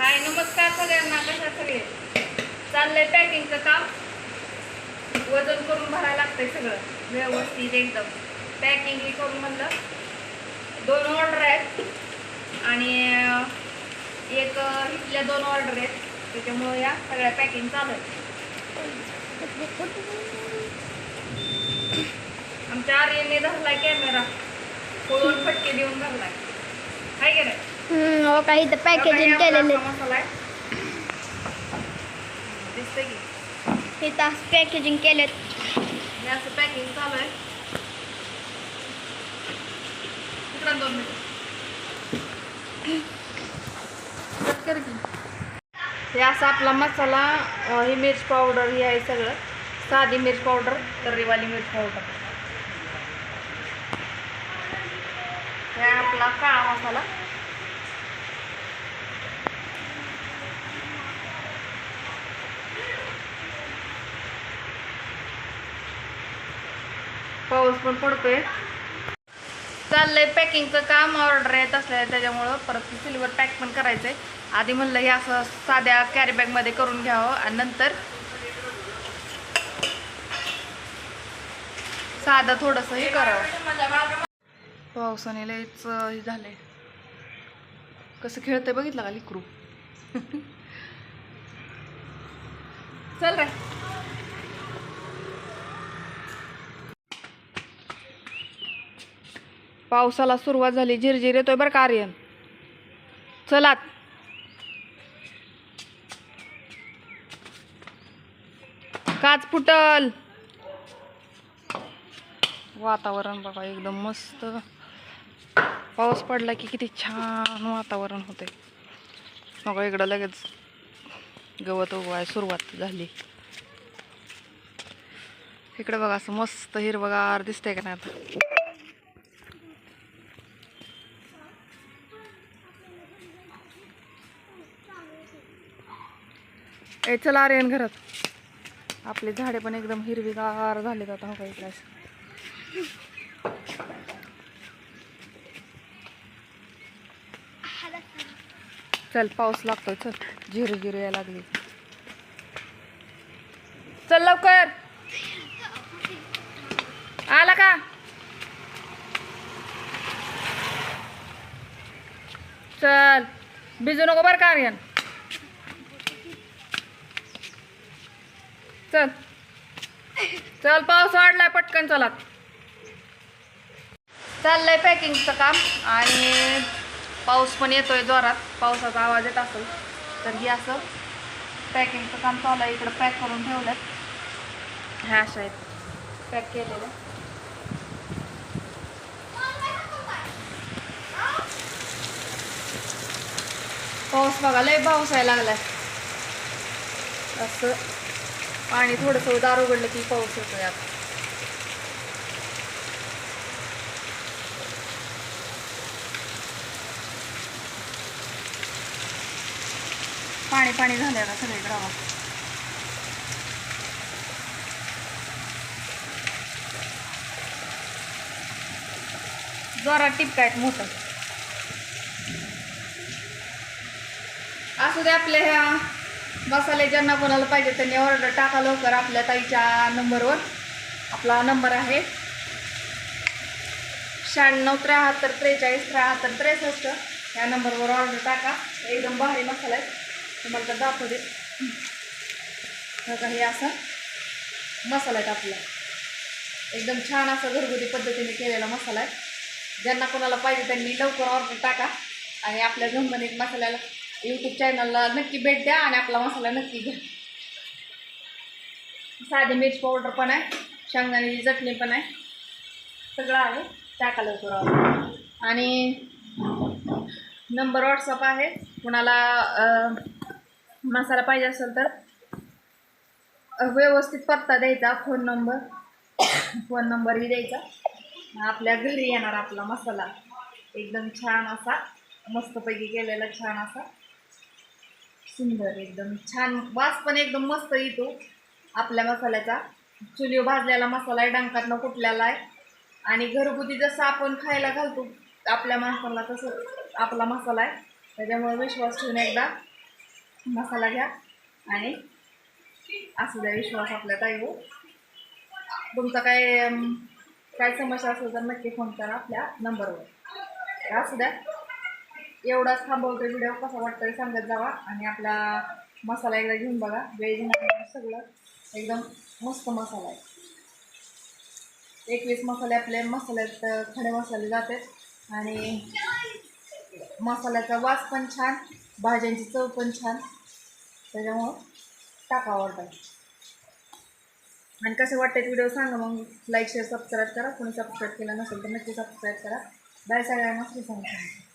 हाय नमस्कार सगळ्यांना. कशा सगळे? चाललंय पॅकिंगचं काम. वजन करून भरायला लागतंय सगळं. व्यवस्थित एकदम. पॅकिंग करून म्हणलं. दोन ऑर्डर आहेत. आणि एक इथल्या दोन ऑर्डर आहेत. त्याच्यामुळं या सगळ्या पॅकिंग चालू आहे आमच्या आर्यने धरलाय कॅमेरा खोलून फटके देऊन धरलाय. काय केलं हो काही तर पॅकेजिंग केलेले. मसाला असं पॅकेजिंग केलेत. हे असं पॅकिंग चालू आहे दोन मिनिट कर की हे असा आपला मसाला ही मिर्च पावडर हे आहे सगळं. साधी मिर्च पावडर तर्रीवाली मिर्च पावडर. हे आपला काळा मसाला. पाऊस पण पडतोय. चाललंय पॅकिंगचं काम ऑर्डर येत असल्या त्याच्यामुळं परत सिल्वर पॅक पण करायचं आहे आधी म्हणलं हे असं साध्या कॅरीबॅगमध्ये करून घ्यावं आणि नंतर साधं थोडंसं हे करावं. पावसाने लयच हे झालंय. कसं खेळतंय बघितलं का लिकरू? चल रे. पावसाला सुरुवात झाली. झिरझिर येतोय बरं का आर्यन? चलात काच फुटल. वातावरण बघा एकदम मस्त. पाऊस पडला की किती छान वातावरण होते बघा इकडं लगेच गवत उगवाय सुरुवात झाली. इकडे बघा असं मस्त हिरवगार दिसतंय का नाही आता? ए चला आर्यन घरात. आपले झाडे पण एकदम हिरवीगार झालेत आता हो काही क्लास चल पाऊस लागतोय चल. झिरू झिरो यायला लागली. चल लवकर. आला का? चल. भिजू नको बरं का आर्यन. चल. चल पाऊस वाढलाय पटकन चला. चाललंय पॅकिंगचं काम आणि पाऊस पण येतोय जोरात. पावसाचा आवाज येत असेल तर ही असं पॅकिंगचं काम चालू आहे. इकडं पॅक करून ठेवलं ह्या अशा आहेत पॅक केलेलं. पाऊस बघा लय पाऊस यायला लागलाय. असं. पाणी थोडंसं दार उघडलं की पाऊस येतोय आता पाणी पाणी झालं आता सगळीकडे गावात जोरात टिपकायत मोठं. असू दे आपल्या ह्या मसाले ज्यांना कोणाला पाहिजे त्यांनी ऑर्डर टाका लवकर आपल्या ताईच्या नंबरवर आपला नंबर आहे शहाण्णव त्र्याहत्तर त्रेचाळीस त्र्याहत्तर त्रेसष्ट. या नंबरवर ऑर्डर टाका. एकदम भारी मसाला आहे. तुम्हाला तर दाखवते बघा हे असा मसाला आहे आपला. एकदम छान असा घरगुती पद्धतीने केलेला मसाला आहे. ज्यांना कोणाला पाहिजे त्यांनी लवकर ऑर्डर टाका. आणि आपल्या झंबनीत मसाल्याला यूट्यूब चॅनलला नक्की भेट द्या आणि आपला मसाला नक्की घ्या. साधी मिर्च पावडर पण आहे शेंगदाण्याची चटणी पण आहे. सगळं आहे टाका लवकर आणि नंबर व्हॉट्सअप आहे. कुणाला मसाला पाहिजे असेल तर व्यवस्थित पत्ता द्यायचा फोन नंबर फोन नंबरही द्यायचा. आपल्या घरी येणार आपला मसाला. एकदम छान असा मस्तपैकी केलेला छान असा. सुंदर एकदम छान वास पण एकदम मस्त येतो. आपल्या मसाल्याचा. चुलीवर भाजलेला मसाला आहे डंकातनं कुठल्याला आहे. आणि घरगुती जसं आपण खायला घालतो आपल्या मसाला तसं आपला मसाला आहे. त्याच्यामुळे विश्वास ठेवून एकदा मसाला घ्या. आणि असू द्या विश्वास आपल्या ताईवर हो. तुमचा काय काय समस्या असेल तर नक्की फोन करा आपल्या नंबरवर असू द्या. एवढाच थांबवतो व्हिडिओ कसा वाटतोय सांगत जावा. आणि आपला मसाला एकदा घेऊन बघा. वेज नॉन सगळं. एकदम मस्त मसाला आहे. एकवीस मसाले आपले मसाल्यात खडे मसाले जातात आणि मसाल्याचा वास पण छान. भाज्यांची चव पण छान. त्याच्यामुळं टाका ऑर्डर आणि कसे वाटतात व्हिडिओ सांगा मग. लाईक शेअर सबस्क्राईब करा. कोणी सबस्क्राईब केला नसेल तर नक्की सबस्क्राईब करा. बाय सगळ्यांना. श्री सांगतो